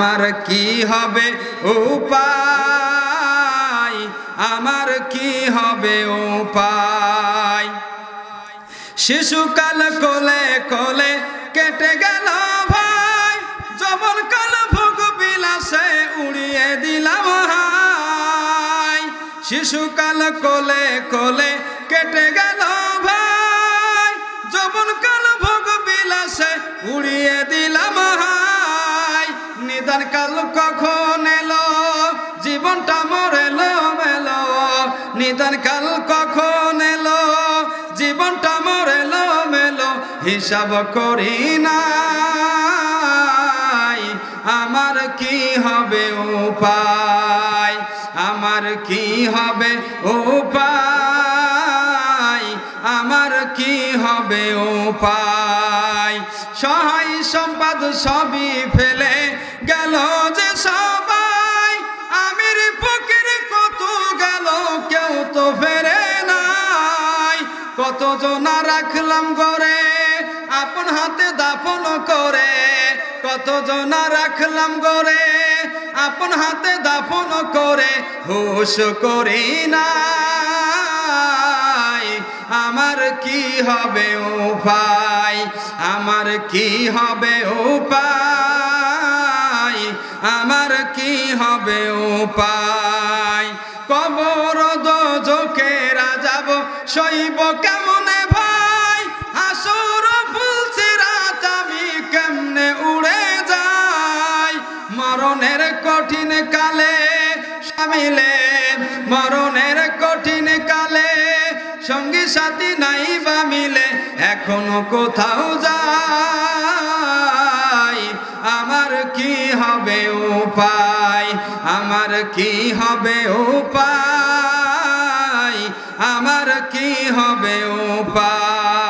আমার কি হবে উপায়? আমার কি হবে উপায়? শিশুকাল কোলে কোলে কেটে গেল ভাই। যবন কাল ভোগ বিলাসে উড়িয়ে দিলাম হাই। শিশুকাল কোলে কোলে কেটে গেল ভাই। যবন কাল ভোগ বিলাসে উড়িয়ে দিলাম নিদান কাল কখন এলো? জীবনটা মরেলো, মেলো। নিদান কাল কখন এলো? জীবনটা মরেলো, মেলো। হিসাব করি নাই। আমার কি হবে উপায়? আমার কি হবে উপায়? আমার কি হবে উপায়? সহায় সম্পদ সবই ফেলে গেল যে সবাই কেউ তো ফেরে নাই। কত রাখলাম আপন হাতে দাফন করে। কত রাখলাম আপন হাতে করে, হুশ করি নাই। আমার কি হবে উপায় আমার কি হবে উপায় আমার কি হবে উপায়? কবর দোজকে রাজাব শৈব কেমনে ভাই? আসর ফুলছে রাত আমি কেমনে উড়ে যাই মরণের কঠিন কালে সামিলে, মরণের কঠিন কালে সঙ্গী সাথী নাই বা মিলে, এখনও কোথাও যাই আমার কি হবে উপায়? আমার কি হবে উপায়? আমার কি হবে উপায়?